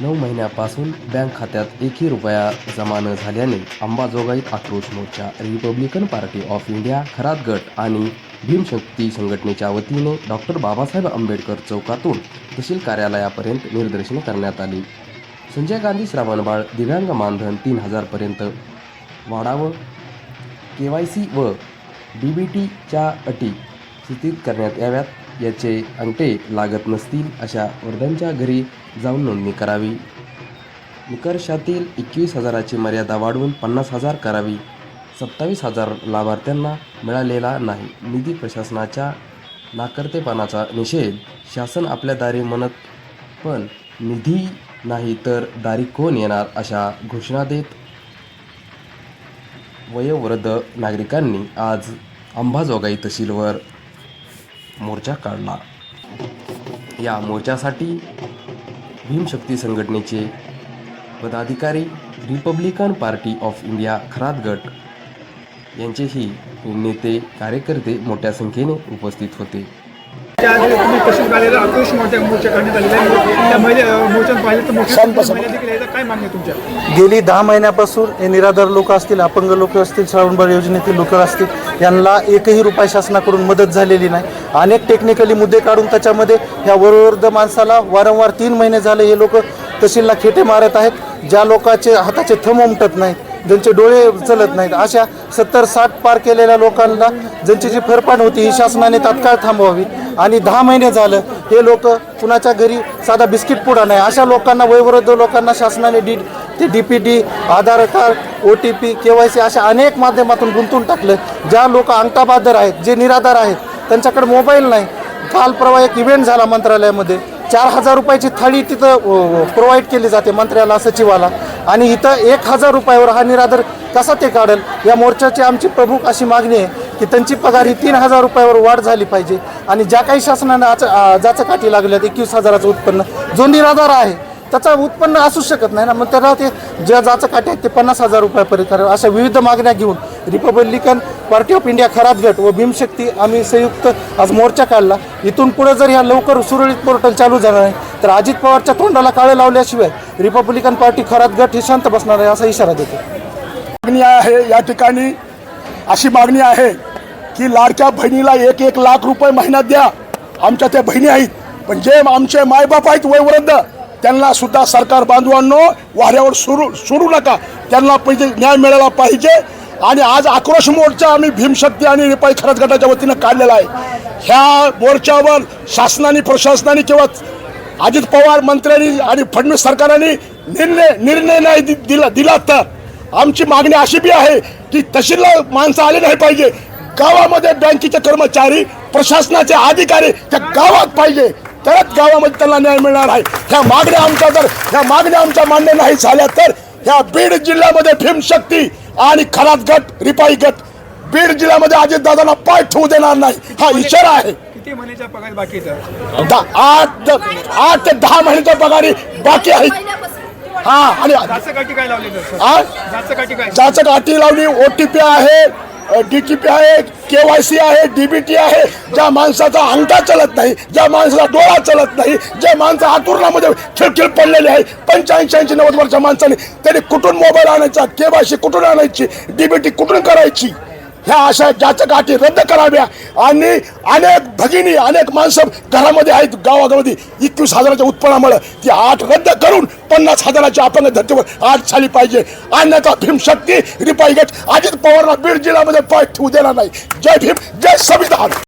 नऊ महिन्यापासून बँक खात्यात एकही रुपया जमा न झाल्याने अंबाजोगाईत आक्रोश मोर्चा Republican Party of India Kharat गट आणि भीमशक्ती संघटनेच्या वतीने डॉक्टर बाबासाहेब आंबेडकर चौकातून तहसील कार्यालयापर्यंत निदर्शने करण्यात आली. संजय गांधी श्रावणबाळ दिव्यांग मानधन तीन हजारपर्यंत वाढावं. के वाय सी व डी बी टीच्या अटी स्थितीत करण्यात याव्यात. याचे अंगठे लागत नसतील अशा वृद्धांच्या घरी जाऊन नोंदणी करावी. निकर्षातील एकवीस हजाराची मर्यादा वाढवून पन्नास हजार करावी. सत्तावीस हजार लाभार्थ्यांना मिळालेला नाही. निधी प्रशासनाच्या नाकर्तेपणाचा निषेध. शासन आपल्या दारी म्हणत पण निधी नाही तर दारी कोण येणार? अशा घोषणा देत वयोवृद्ध नागरिकांनी आज अंबाजोगाई तहसीलवर मोर्चा काढला या मोर्चासाठी भीमशक्ती संघटनेचे पदाधिकारी Republican Party of India Kharat गट यांचेही नेते कार्यकर्ते मोठ्या संख्येने उपस्थित होते. गेली दहा महिन्यापासून हे निराधार लोक असतील अपंग लोक असतील श्रावणबाळ योजनेतील लोक असतील यांना एकही रुपये शासनाकडून मदत झालेली नाही. अनेक टेक्निकली मुद्दे काढून त्याच्यामध्ये ह्या वयोवृद्ध माणसाला वारंवार तीन महिने झाले हे लोक तहसीलला खेटे मारत आहेत. ज्या लोकांचे हाताचे थंब उमटत नाहीत ज्यांचे डोळे चलत नाहीत अशा सत्तर साठ पार केलेल्या लोकांना ज्यांची जी फरफाट होती ही शासनाने तात्काळ थांबवावी. आणि दहा महिने झालं हे लोक कुणाच्या घरी साधा बिस्किट पुडा नाही. अशा लोकांना वयोवृद्ध लोकांना शासनाने डी ते D P D Aadhaar card O T P K Y C अशा अनेक माध्यमातून गुंतून टाकलं. ज्या लोक अंगठाबहादर आहेत जे निराधार आहेत त्यांच्याकडे मोबाईल नाही. काल परवा एक इव्हेंट झाला मंत्रालयामध्ये. चार हजार रुपयाची थाळी तिथं प्रोव्हाइड केली जाते मंत्र्याला सचिवाला. आणि इथं एक हजार रुपयावर हा निराधार कसा ते काढेल? या मोर्चाची आमची प्रमुख अशी मागणी आहे की त्यांची पगार ही तीन हजार रुपयावर वाढ झाली पाहिजे. आणि ज्या काही शासनानं आज ज्याचं काठी लागल्यात एकवीस हजाराचं उत्पन्न जो निराधार आहे त्याचा उत्पन्न असू शकत नाही ना. मग त्याला ते ज्या जाचं काठी आहेत ते पन्नास हजार रुपयापर्यंत करावं अशा विविध मागण्या घेऊन रिपब्लिकन पार्टी ऑफ इंडिया खराब गट व भीमशक्ती आम्ही संयुक्त आज मोर्चा काढला. इथून पुढे जर ह्या लवकर सुरळीत पोर्टल चालू झालं नाही तर अजित पवारच्या तोंडाला काळे लावल्याशिवाय रिपब्लिकन पार्टी खरात गट ही शांत बसणार आहे असा इशारा देतो. मागणी आहे या ठिकाणी अशी मागणी आहे की लाडक्या बहिणीला एक एक लाख रुपये महिन्यात द्या. आमच्या त्या बहिणी आहेत. पण जे आमचे मायबाप आहेत वयवृद्ध त्यांना सुद्धा सरकार बांधवांनो वाऱ्यावर सुरू सुरू नका. त्यांना पहिले न्याय मिळाला पाहिजे. आणि आज आक्रोश मोर्चा आम्ही भीमशक्ती आणि रिपाई खरंच गटाच्या वतीनं काढलेला आहे. ह्या मोर्चावर शासनाने प्रशासनाने किंवा अजित पवार मंत्र्यांनी आणि फडणवीस सरकारने निर्णय निर्णय नाही दि- दिला दिला तर. आमची मागणी अशी बी आहे की तहसीलला माणसं आले नाही पाहिजे. गावामध्ये बँकेचे कर्मचारी प्रशासनाचे अधिकारी त्या गावात पाहिजे. तरच गावामध्ये त्यांना न्याय मिळणार आहे. ह्या मागण्या आमच्या जर ह्या मागण्या आमच्या मान्य नाही झाल्या तर ह्या बीड जिल्ह्यामध्ये भीमशक्ती आणि खरात गट रिपाई गट बीड जिल्ह्यामध्ये अजितदादांना पाय ठेवू देणार नाही. हा इशारा आहे. किती पगार आहे द- आठ आठ ते दहा महिन्याच्या पगारी बाकी आहेत. हा आणि जाचं काठी काय लावले तर आ? जाचं काठी काय? ज्याचं गाठी लावली ओ टी पी आहे डी टी पी आहे के वाय सी आहे डीबीटी आहे. ज्या माणसाचा अंगठा चलत नाही ज्या माणसाचा डोळा चलत नाही जे माणसं आतुरणामध्ये खिळखिळ पडलेले आहे पंच्याऐंशी ऐंशी नव्वद वर्षाच्या माणसाने त्यांनी कुठून मोबाईल आणायचा के वाय सी कुठून आणायची डीबीटी कुठून करायची? ह्या अशा ज्याच्या गाठी रद्द कराव्या. आणि अनेक भगिनी अनेक माणसं घरामध्ये आहेत गावागावामध्ये एकवीस हजाराच्या उत्पन्नामुळे ती आठ रद्द करून पन्नास हजाराच्या अपंग धर्तीवर आठ झाली पाहिजे. अन्यथा भीमशक्ती रिपाई गट अजित पवारला बीड जिल्ह्यामध्ये पाय ठेवू देणार नाही. जय भीम जय संविधान.